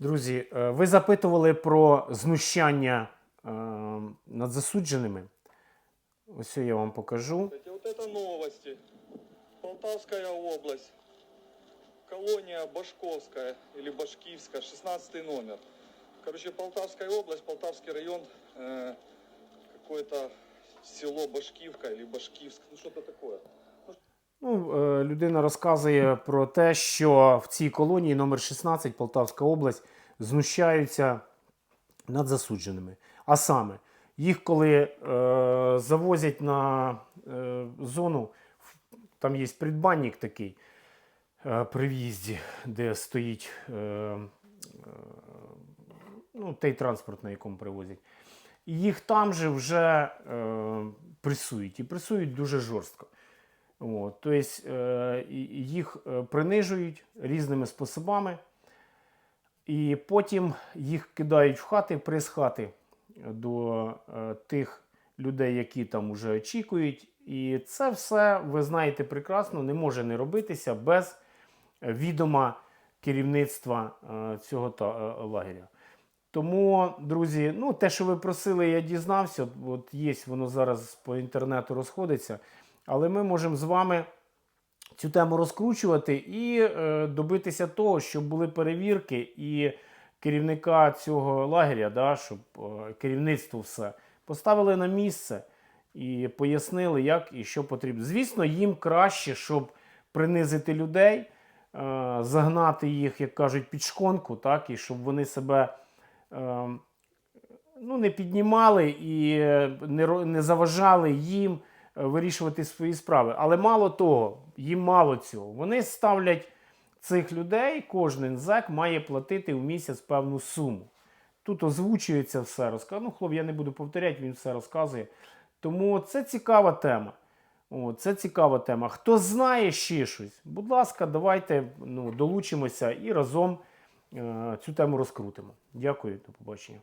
Друзі, е, ви запитували про знущання е, над засудженими. Ось я вам покажу. Кстати, вот это новости. Полтавская область. Колония Башковская или Башкивская, 16 номер. Короче, Полтавская область, Полтавский район, э, какое-то село Башкивка или Башкивск, ну что-то такое. Ну, е, людина розказує про те, що в цій колонії номер 16 Полтавська область знущаються над засудженими. А саме, їх коли е, завозять на е, зону, там є придбанник такий е, при в'їзді, де стоїть е, е, ну, той транспорт, на якому привозять. І їх там же вже е, пресують. І пресують дуже жорстко. От, тобто е, їх е, принижують різними способами, і потім їх кидають в хати, прес-хати до е, тих людей, які там вже очікують. І це все, ви знаєте прекрасно, не може не робитися без відома керівництва цього лагеря. Тому, друзі, ну те, що ви просили, я дізнався. От є, воно зараз по інтернету розходиться. Але ми можемо з вами цю тему розкручувати і е, добитися того, щоб були перевірки і керівника цього лагеря, да, щоб е, керівництво все поставили на місце і пояснили, як і що потрібно. Звісно, їм краще, щоб принизити людей, е, загнати їх, як кажуть, під шконку, так, і щоб вони себе. Е, ну, не піднімали і е, не, не заважали їм вирішувати свої справи. Але мало того, їм мало цього. Вони ставлять цих людей, кожен зек має платити в місяць певну суму. Тут озвучується все, розказує. Ну, хлоп, я не буду повторяти, він все розказує. Тому це цікава тема. О, це цікава тема. Хто знає ще щось, будь ласка, давайте ну, долучимося і разом е, цю тему розкрутимо. Дякую, до побачення.